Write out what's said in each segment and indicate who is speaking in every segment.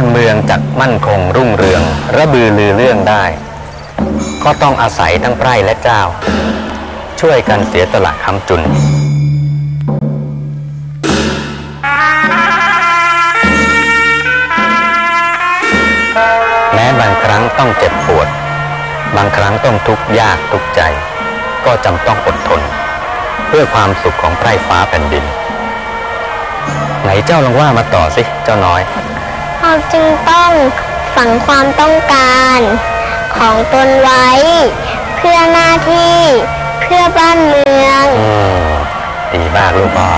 Speaker 1: านเมืองจักมั่นคงรุ่งเรือง ระบือลือเรื่องได้ ก็ต้องอาศัยทั้งไพร่และเจ้า ช่วยกันเสียสละคำจุนแม้บางครั้งต้องเจ็บปวด บางครั้งต้องทุกข์ยากทุกข์ใจ ก็จำต้องอดทน เพื่อความสุขของไพร่ฟ้าแผ่นดิน ไหนเจ้าลองว่ามาต่อสิ เจ้าน้อย
Speaker 2: เราจึงต้องฝังความต้องการของตนไว้ เพื่อหน้าที่เพื่อบ้านเมือง
Speaker 1: อดีมากลูกพ่อ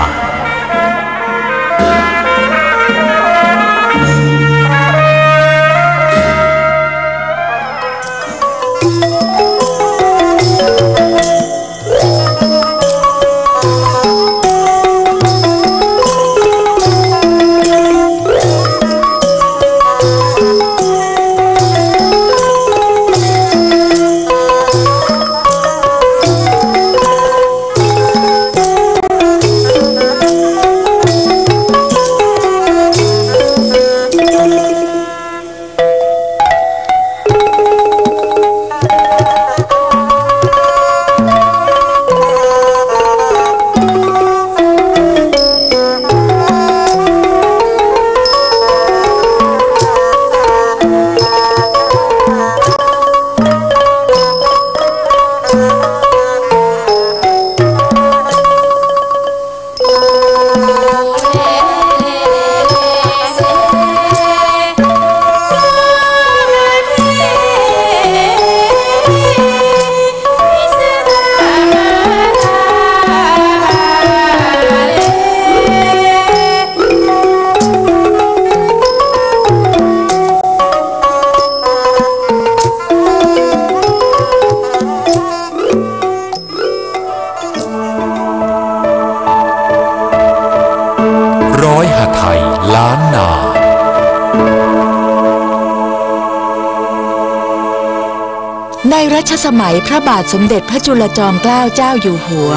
Speaker 3: สมัยพระบาทสมเด็จพระจุลจอมเกล้าเจ้าอยู่หัว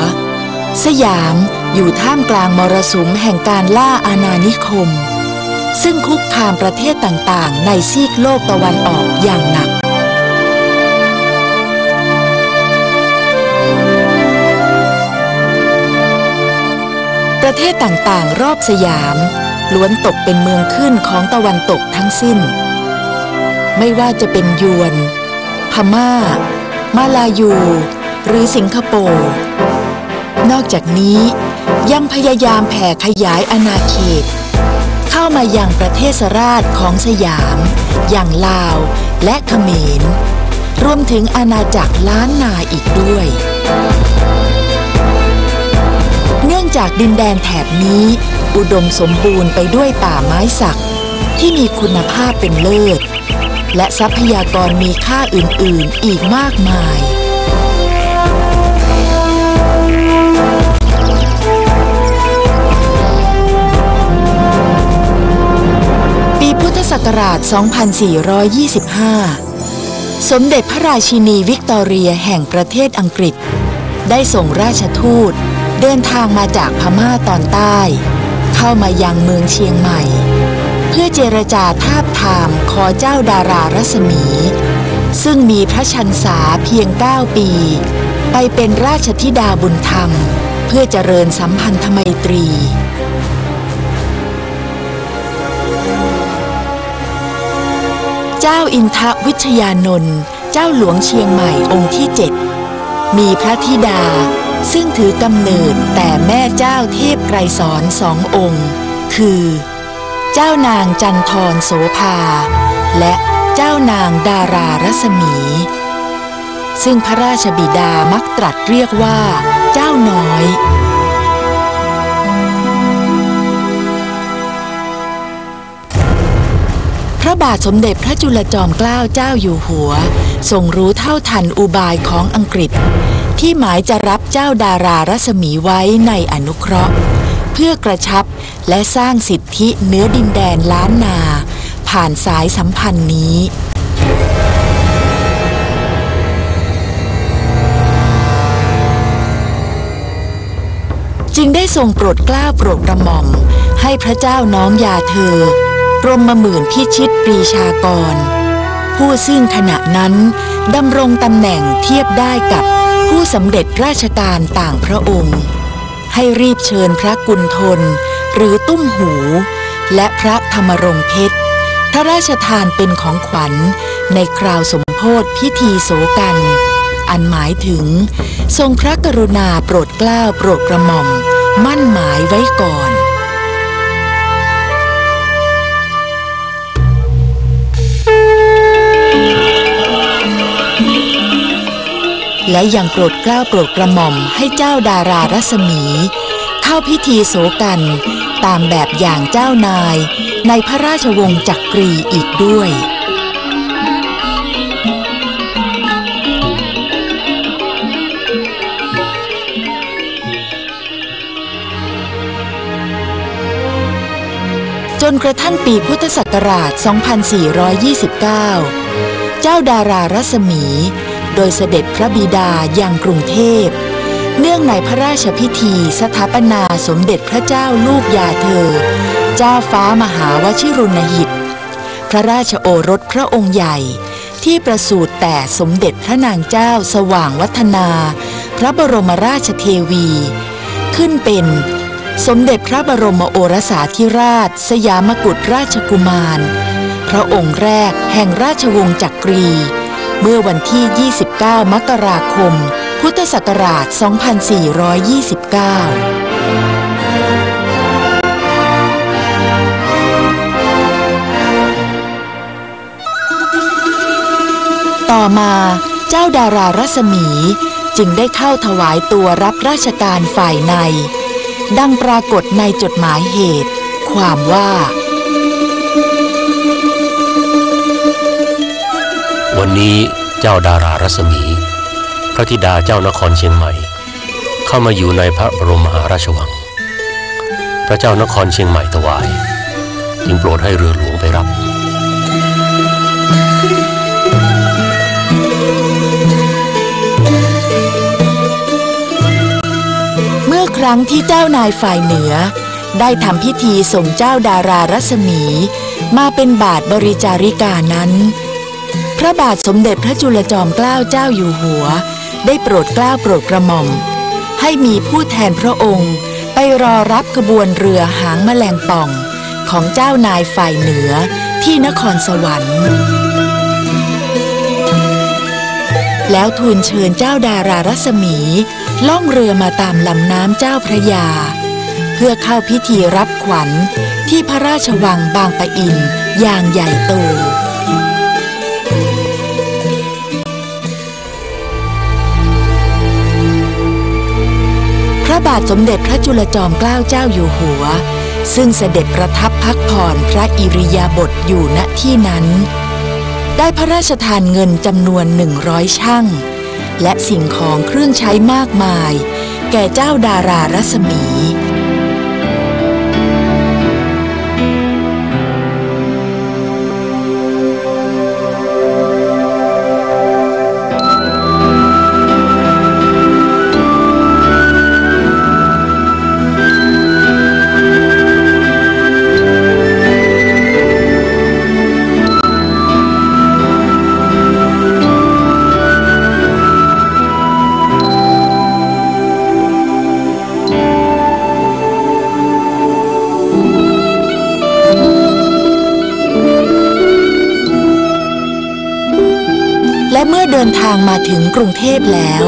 Speaker 3: สยามอยู่ท่ามกลางมรสุมแห่งการล่าอาณานิคม ซึ่งคุกคามประเทศต่างๆ ในซีกโลกตะวันออกอย่างหนักประเทศต่างๆ รอบสยาม ล้วนตกเป็นเมืองขึ้นของตะวันตกทั้งสิ้น ไม่ว่าจะเป็นยวน พม่า มาลายู หรือสิงคโปร์ นอกจากนี้ยังพยายามแผ่ขยายอาณาเขต เข้ามายังประเทศราชของสยาม อย่างลาวและเขมร รวมถึงอาณาจักรล้านนาอีกด้วย เนื่องจากดินแดนแถบนี้ อุดมสมบูรณ์ไปด้วยป่าไม้สักที่มีคุณภาพเป็นเลิศ และทรัพยากรมีค่าอื่น ๆ อีกมากมาย ปีพุทธศักราช 2425 สมเด็จพระราชินีวิกตอเรียแห่งประเทศอังกฤษ ได้ส่งราชทูตเดินทางมาจากพม่าตอนใต้ เข้ามายังเมืองเชียงใหม่ เพื่อเจรจาทาบทามขอเจ้าดารารัศมี ซึ่งมีพระชันษาเพียง 9 ปี ไปเป็นราชธิดาบุญธรรม เพื่อเจริญสัมพันธไมตรีเจ้าอินทวิทยานนท์เจ้าหลวงเชียงใหม่องค์ที่เจ็ดมีพระธิดา ซึ่งถือกำเนิดแต่แม่เจ้าเทพไกรสอนสององค์ คือ เจ้านางจันทรโสภา และเจ้านางดารารัศมี ซึ่งพระราชบิดามักตรัสเรียกว่า เจ้าน้อย พระบาทสมเด็จพระจุลจอมเกล้าเจ้าอยู่หัว ทรงรู้เท่าทันอุบายของอังกฤษ ที่หมายจะรับเจ้าดารารัศมีไว้ในอนุเคราะห์ เพื่อกระชับและสร้างสิทธิเนื้อดินแดนล้านนา ผ่านสายสัมพันธ์นี้จึงได้ทรงโปรดกล้าโปรดกระหม่อม ให้พระเจ้าน้อมยาเธอ รมหมื่นพิชิตปรีชากร ผู้ซึ่งขณะนั้นดำรงตำแหน่งเทียบได้กับผู้สำเร็จราชการต่างพระองค์ ให้รีบเชิญพระกุณฑลหรือตุ้มหู และพระธรรมรงเพชรพระราชทานเป็นของขวัญในคราวสมโพธิพิธีโสกัน อันหมายถึง ทรงพระกรุณาโปรดเกล้าโปรดกระหม่อม มั่นหมายไว้ก่อน และยังโปรดเกล้าโปรดกระหม่อมให้เจ้าดารารัศมี เข้าพิธีโสกัน ตามแบบอย่างเจ้านาย ในพระราชวงศ์จักรีอีกด้วยจนกระทั่งปีพุทธศักราช 2429 เจ้าดารารัศมี โดยเสด็จพระบิดายังกรุงเทพ เนื่องในพระราชพิธีสถาปนาสมเด็จพระเจ้าลูกยาเธอ เจ้าฟ้ามหาวชิรุณหิต พระราชโอรสพระองค์ใหญ่ที่ประสูติแต่สมเด็จพระนางเจ้าสว่างวัฒนา พระบรมราชเทวี ขึ้นเป็นสมเด็จพระบรมโอรสาธิราช สยามกุฎราชกุมาร พระองค์แรกแห่งราชวงศ์จักรี เมื่อวันที่ 29 มกราคม พุทธศักราช 2429ต่อมาเจ้าดารารัศมีจึงได้เข้าถวายตัวรับราชการฝ่ายใน ดังปรากฏในจดหมายเหตุ ความว่า
Speaker 4: วันนี้เจ้าดารารัศมี พระธิดาเจ้านครเชียงใหม่ เข้ามาอยู่ในพระบรมมหาราชวัง พระเจ้านครเชียงใหม่ถวาย จึงโปรดให้เรือหลวงไปรับ
Speaker 3: เมื่อครั้งที่เจ้านายฝ่ายเหนือ ได้ทำพิธีส่งเจ้าดารารัศมี มาเป็นบาทบริจาริกานั้น พระบาทสมเด็จพระจุลจอมเกล้าเจ้าอยู่หัว ได้โปรดเกล้าโปรดกระหม่อม ให้มีผู้แทนพระองค์ ไปรอรับขบวนเรือหางแมลงป่องของเจ้านายฝ่ายเหนือที่นครสวรรค์ แล้วทูลเชิญเจ้าดารารัศมี ล่องเรือมาตามลำน้ำเจ้าพระยา เพื่อเข้าพิธีรับขวัญที่พระราชวังบางปะอินอย่างใหญ่โต ระบาทสมเด็จพระจุลจอมเกล้าเจ้าอยู่หัว ซึ่งเสด็จประทับพักผ่อนพระอิริยาบถอยู่ณที่นั้น ได้พระราชทานเงินจำนวนหนึ่งร้อยช่าง และสิ่งของเครื่องใช้มากมาย แก่เจ้าดารารัศมี เดินทางมาถึงกรุงเทพแล้ว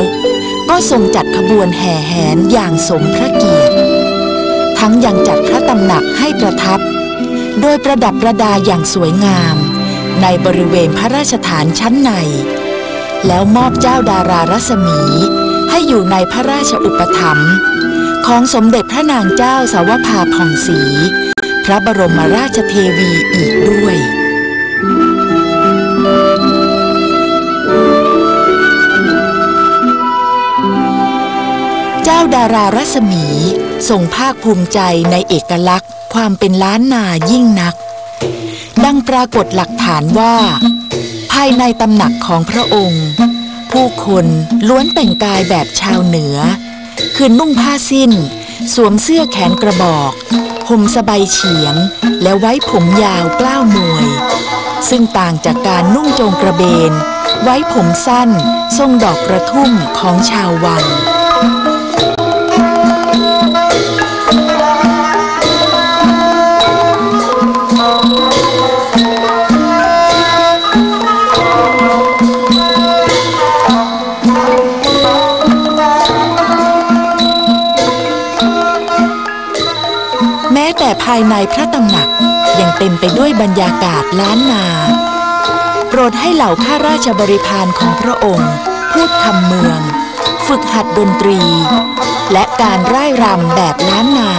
Speaker 3: ก็ทรงจัดขบวนแห่แหนอย่างสมพระเกียรติ ทั้งยังจัดพระตำหนักให้ประทับ โดยประดับประดาอย่างสวยงาม ในบริเวณพระราชฐานชั้นใน แล้วมอบเจ้าดารารัศมี ให้อยู่ในพระราชอุปถัมภ์ของสมเด็จพระนางเจ้าสาวภาผ่องศรีพระบรมราชเทวีอีกด้วย เจ้าดารารัศมีทรงภาคภูมิใจในเอกลักษณ์ ความเป็นล้านนายิ่งนัก ดังปรากฏหลักฐานว่า ภายในตำหนักของพระองค์ ผู้คนล้วนแต่งกายแบบชาวเหนือ คือนุ่งผ้าสิ้น สวมเสื้อแขนกระบอกห่มสบายเฉียง และไว้ผมยาวกล้าวมวย ซึ่งต่างจากการนุ่งโจงกระเบน ไว้ผมสั้น ทรงดอกกระทุ่มของชาววังายในพระตำหนักยังเต็มไปด้วยบรรยากาศล้านนา โปรดให้เหล่าข้าราชบริพารของพระองค์ พูดคำเมือง ฝึกหัดดนตรี และการร่ายรำแบบล้านนา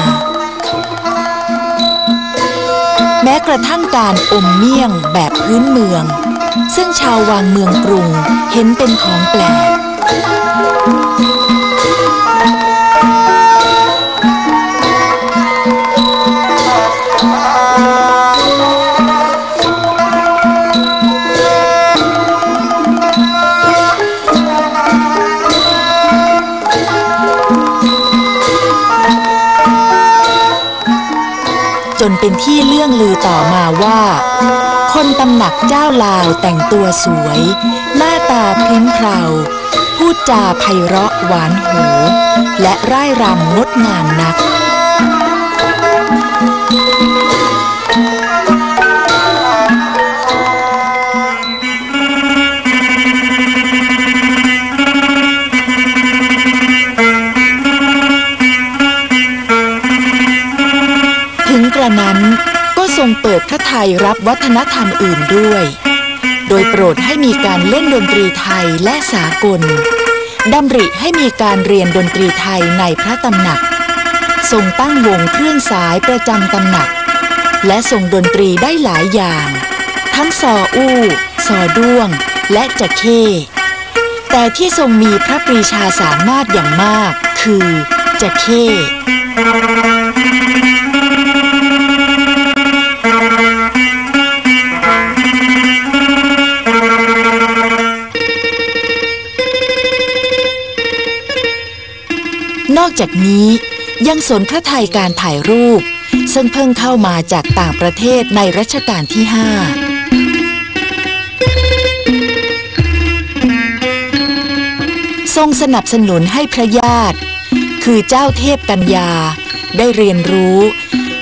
Speaker 3: แม้กระทั่งการอมเมี่ยงแบบพื้นเมือง ซึ่งชาววังเมืองกรุงเห็นเป็นของแปลก จนเป็นที่เลื่องลือต่อมาว่า คนตำหนักเจ้าลาวแต่งตัวสวย หน้าตาพริ้งเพราพูดจาไพเราะหวานหู และร่ายรำงดงามนัก ดพระทัยรับวัฒนธรรมอื่นด้วย โดยโปรดให้มีการเล่นดนตรีไทยและสากลดำริให้มีการเรียนดนตรีไทยในพระตำหนัก ทรงตั้งวงเครื่องสายประจำตำหนัก และทรงดนตรีได้หลายอย่าง ทั้งซออู้ซอด้วง และจะเข้แต่ที่ทรงมีพระปรีชาสามารถอย่างมาก คือจะเข้ จากนี้ยังสนพระไทยการถ่ายรูป ซึ่งเพิ่งเข้ามาจากต่างประเทศในรัชกาลที่ 5ทรงสนับสนุนให้พระญาติ คือเจ้าเทพกัญญา ได้เรียนรู้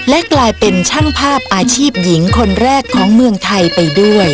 Speaker 3: และกลายเป็นช่างภาพอาชีพหญิงคนแรกของเมืองไทยไปด้วย